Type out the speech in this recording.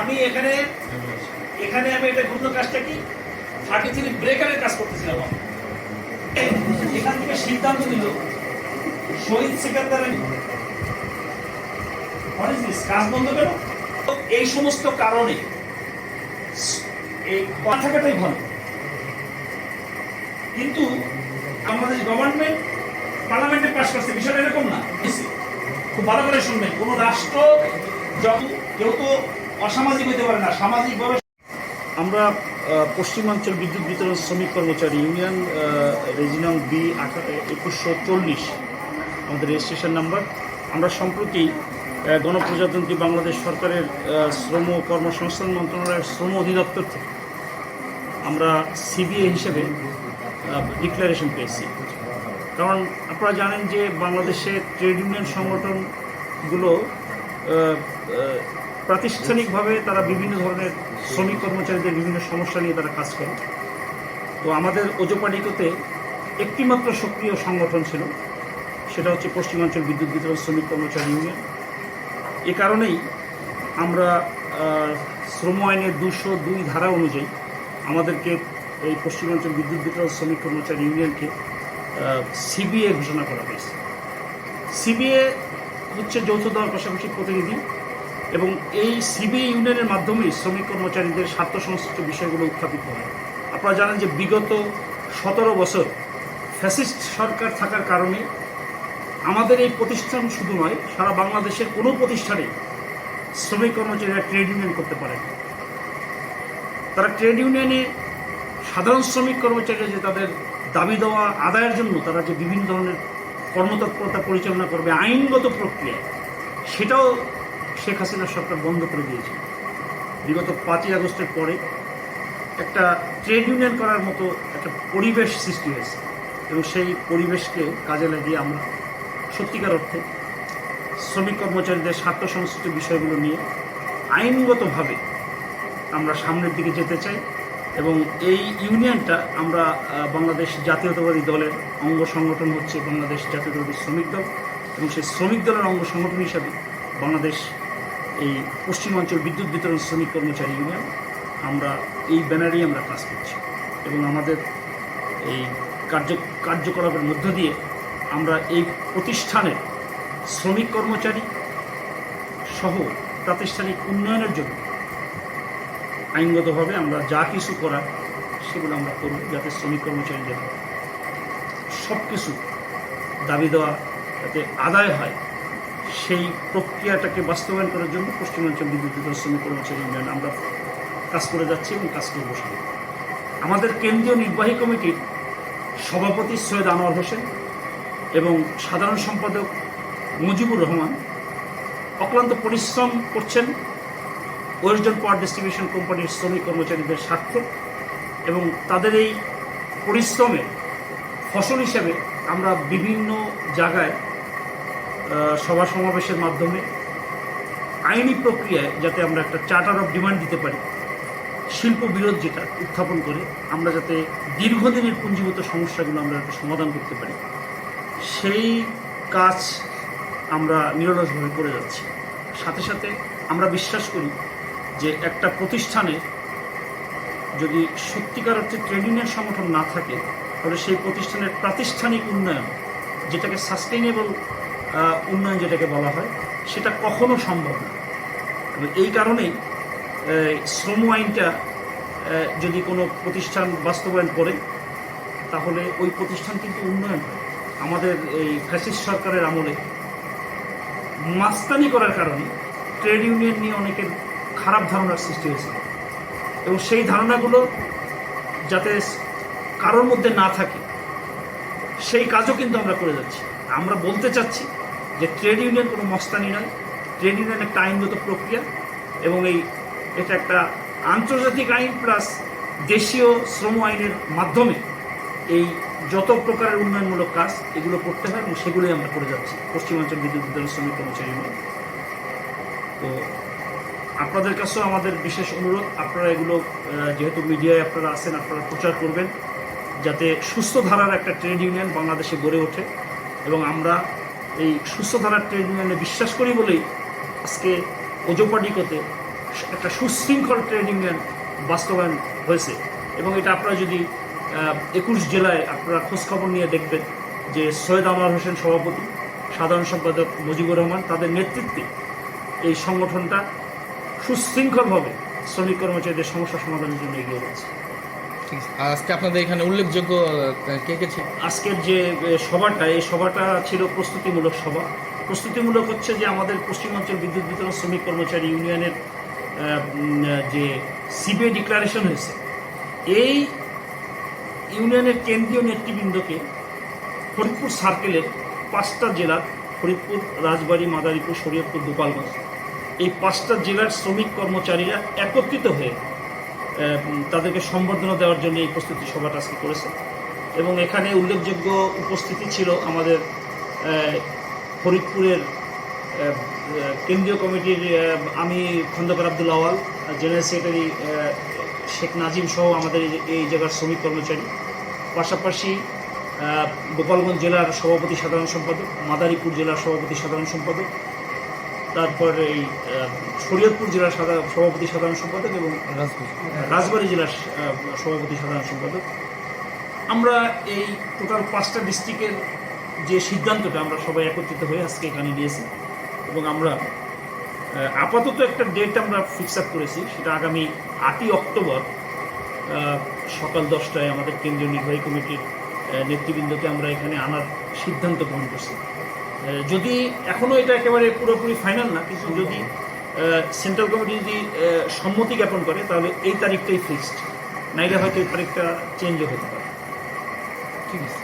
আমি এখানে এখানে আমি এটা কাজটা কি? থার্টি থ্রি ব্রেকারের কাজ করতেছিলাম এখান থেকে সিদ্ধান্ত নিল শহীদ? কাজ বন্ধ কেন? এই সমস্ত কারণে এই কথা থাকাটাই ভালো। কিন্তু আমাদের গভর্নমেন্ট পার্লামেন্টে পাশ করছে বিষয়টা এরকম না। খুব ভালো করে শুনবেন। কোন রাষ্ট্র কেউ তো অসামাজিক পারে না সামাজিকভাবে আমরা পশ্চিমাঞ্চল বিদ্যুৎ বিতরণ শ্রমিক কর্মচারী ইউনিয়ন আহ, রেজিনং বি একুশশো চল্লিশ আমাদের রেজিস্ট্রেশন নাম্বার আমরা সম্প্রতি গণপ্রজাতন্ত্রী বাংলাদেশ সরকারের শ্রম কর্মসংস্থান মন্ত্রণালয়ের শ্রম অধিদপ্তর থেকে আমরা সিবিএ হিসেবে ডিক্লারেশন পেয়েছি। কারণ আপনারা জানেন যে বাংলাদেশে ট্রেড ইউনিয়ন সংগঠনগুলো প্রাতিষ্ঠানিকভাবে তারা বিভিন্ন ধরনের শ্রমিক কর্মচারীদের বিভিন্ন সমস্যা নিয়ে তারা কাজ করে। তো আমাদের ওজোপানিকতে একটিমাত্র সক্রিয় সংগঠন ছিল, সেটা হচ্ছে পশ্চিমাঞ্চল বিদ্যুৎ বিতরণ শ্রমিক কর্মচারী ইউনিয়ন। এ কারণেই আমরা শ্রম আইনের দুশো দুই ধারা অনুযায়ী আমাদেরকে এই পশ্চিমাঞ্চল বিদ্যুৎ বিতরণ শ্রমিক কর্মচারী ইউনিয়নকে সিবিএ ঘোষণা করা হয়েছে। সিবিএ হচ্ছে যৌথ দল পাশাপাশি প্রতিনিধি এবং এই সিবিএ ইউনিয়নের মাধ্যমেই শ্রমিক কর্মচারীদের স্বার্থ সংশ্লিষ্ট বিষয়গুলো উত্থাপিত হয়। আপনারা জানেন যে বিগত সতেরো বছর ফ্যাসিস্ট সরকার থাকার কারণে আমাদের এই প্রতিষ্ঠান শুধু নয়, সারা বাংলাদেশের কোনো প্রতিষ্ঠানে শ্রমিক কর্মচারীরা ট্রেড ইউনিয়ন করতে পারে তারা ট্রেড ইউনিয়নে সাধারণ শ্রমিক কর্মচারীরা যে তাদের দাবি দেওয়া, আদায়ের জন্য তারা যে বিভিন্ন ধরনের কর্মতৎপরতা পরিচালনা করবে, আইনগত প্রক্রিয়া, সেটাও শেখ হাসিনা সরকার বন্ধ করে দিয়েছে। বিগত পাঁচই আগস্টের পরে একটা ট্রেড ইউনিয়ন করার মতো একটা পরিবেশ সৃষ্টি হয়েছে এবং সেই পরিবেশকে কাজে লাগিয়ে আমরা সত্যিকার অর্থে শ্রমিক কর্মচারীদের স্বার্থ সংশ্লিষ্ট বিষয়গুলো নিয়ে আইনগতভাবে আমরা সামনের দিকে যেতে চাই এবং এই ইউনিয়নটা আমরা বাংলাদেশ জাতীয়তাবাদী দলের অঙ্গ সংগঠন হচ্ছে বাংলাদেশ জাতীয়তাবাদী শ্রমিক দল এবং সেই শ্রমিক দলের অঙ্গ সংগঠন হিসাবে বাংলাদেশ এই পশ্চিমাঞ্চল বিদ্যুৎ বিতরণ শ্রমিক কর্মচারী ইউনিয়ন, আমরা এই ব্যানারেই আমরা কাজ করছি। এবং আমাদের এই কার্য কার্যকলাপের মধ্য দিয়ে আমরা এই প্রতিষ্ঠানের শ্রমিক কর্মচারী সহ প্রাতিষ্ঠানিক উন্নয়নের জন্য আইনগতভাবে আমরা যা কিছু করার সেগুলো আমরা করব যাতে শ্রমিক কর্মচারী কর্মচারীদের সব কিছু দাবি দেওয়া যাতে আদায় হয় সেই প্রক্রিয়াটাকে বাস্তবায়ন করার জন্য পশ্চিমাঞ্চল বিদ্যুৎ বিতরণ শ্রমিক কর্মচারী ইউনিয়ন আমরা কাজ করে যাচ্ছি এবং কাজ করব সামনে। আমাদের কেন্দ্রীয় নির্বাহী কমিটির সভাপতি সৈয়দ আনোয়ার হোসেন এবং সাধারণ সম্পাদক মুজিবুর রহমান অক্লান্ত পরিশ্রম করছেন ওয়েস্টার্ন পাওয়ার ডিস্ট্রিবিউশন কোম্পানির শ্রমিক কর্মচারীদের স্বার্থে এবং তাদের এই পরিশ্রমে ফসল হিসেবে আমরা বিভিন্ন জায়গায় সভা সমাবেশের মাধ্যমে আইনি প্রক্রিয়ায় যাতে আমরা একটা চার্টার অফ ডিমান্ড দিতে পারি, শিল্প বিরোধ যেটা উত্থাপন করে, আমরা যাতে দীর্ঘদিনের পুঞ্জীভূত সমস্যাগুলো আমরা যাতে সমাধান করতে পারি, সেই কাজ আমরা নিরলসভাবে করে যাচ্ছি। সাথে সাথে আমরা বিশ্বাস করি যে একটা প্রতিষ্ঠানে যদি সত্যিকার অর্থে ট্রেড ইউনিয়ন সংগঠন না থাকে, তাহলে সেই প্রতিষ্ঠানের প্রাতিষ্ঠানিক উন্নয়ন, যেটাকে সাস্টেইনেবল উন্নয়ন যেটাকে বলা হয়, সেটা কখনো সম্ভব না। এই কারণেই শ্রম আইনটা যদি কোনো প্রতিষ্ঠান বাস্তবায়ন করে, তাহলে ওই প্রতিষ্ঠান কিন্তু উন্নয়ন আমাদের এই ফ্যাসিস্ট সরকারের আমলে মাস্তানি করার কারণে ট্রেড ইউনিয়ন নিয়ে অনেকের খারাপ ধারণার সৃষ্টি হয়েছে। এবং সেই ধারণাগুলো যাতে কারোর মধ্যে না থাকে, সেই কাজও কিন্তু আমরা করে যাচ্ছি। আমরা বলতে চাচ্ছি যে ট্রেড ইউনিয়ন কোনো মস্তানি নয়। ট্রেড ইউনিয়ন একটা আইনগত প্রক্রিয়া এবং এই এটা একটা আন্তর্জাতিক আইন প্লাস দেশীয় শ্রম আইনের মাধ্যমে এই যত প্রকারের উন্নয়নমূলক কাজ এগুলো করতে হয় এবং সেগুলোই আমরা করে যাচ্ছি। পশ্চিমাঞ্চল বিদ্যুৎ বিতরণ শ্রমিক কর্মচারী তো আপনাদের কাছেও আমাদের বিশেষ অনুরোধ, আপনারা এগুলো যেহেতু মিডিয়ায় আপনারা আছেন, আপনারা প্রচার করবেন, যাতে সুস্থ ধারার একটা ট্রেড ইউনিয়ন বাংলাদেশে গড়ে ওঠে এবং আমরা এই সুস্থ ধারার ট্রেড ইউনিয়নে বিশ্বাস করি বলেই আজকে ওজোপাডিকোতে একটা সুশৃঙ্খল ট্রেড ইউনিয়ন বাস্তবায়ন হয়েছে এবং এটা আপনারা যদি একুশ জেলায় আপনারা খোঁজখবর নিয়ে দেখবেন যে সৈয়দ আনোয়ার হোসেন সভাপতি, সাধারণ সম্পাদক মুজিবুর রহমান তাদের নেতৃত্বে এই সংগঠনটা সুশৃঙ্খলভাবে শ্রমিক কর্মচারীদের সমস্যা সমাধানের জন্য এগিয়ে। আর আজকে আপনাদের এখানে উল্লেখযোগ্য কে কে ছিল? আজকের যে সভাটা, এই সভাটা ছিল প্রস্তুতিমূলক সভা। প্রস্তুতিমূলক হচ্ছে যে আমাদের পশ্চিমাঞ্চল বিদ্যুৎ বিতরণ শ্রমিক কর্মচারী ইউনিয়নের যে সিবিআই ডিক্লারেশন হয়েছে, এই ইউনিয়নের কেন্দ্রীয় নেতৃবৃন্দকে ফরিদপুর সার্কেলের পাঁচটা জেলার ফরিদপুর, রাজবাড়ী, মাদারীপুর, শরীয়তপুর, গোপালগঞ্জ, এই পাঁচটা জেলার শ্রমিক কর্মচারীরা একত্রিত হয়ে তাদেরকে সম্বর্ধনা দেওয়ার জন্য এই প্রস্তুতি সভাটা আজকে করেছে। এবং এখানে উল্লেখযোগ্য উপস্থিতি ছিল আমাদের ফরিদপুরের কেন্দ্রীয় কমিটির আমি খন্দকার আব্দুল আওয়াল, জেনারেল সেক্রেটারি শেখ নাজিম সহ আমাদের এই জায়গার শ্রমিক কর্মচারী। পাশাপাশি গোপালগঞ্জ জেলার সভাপতি সাধারণ সম্পাদক, মাদারীপুর জেলার সভাপতি সাধারণ সম্পাদক তারপর এই শরীয়তপুর জেলার সাধারণ সভাপতি সাধারণ সম্পাদক এবং রাজবাড়ী। জেলার সভাপতি সাধারণ সম্পাদক। আমরা এই টোটাল পাঁচটা ডিস্ট্রিক্টের যে সিদ্ধান্তটা আমরা সবাই একত্রিত হয়ে আজকে এখানে নিয়েছি এবং আমরা আপাতত একটা ডেট আমরা ফিক্স আপ করেছি সেটা আগামী আটই অক্টোবর সকাল দশটায় আমাদের কেন্দ্রীয় নির্বাহী কমিটির নেতৃবৃন্দকে আমরা এখানে আনার সিদ্ধান্ত গ্রহণ করছি। যদি এখনও এটা একেবারে পুরোপুরি ফাইনাল না, কিন্তু যদি সেন্ট্রাল কমিটি যদি সম্মতি জ্ঞাপন করে, তাহলে এই তারিখটাই ফিক্সড নাইলে হয়তো এই তারিখটা চেঞ্জও হতে পারে। ঠিক আছে।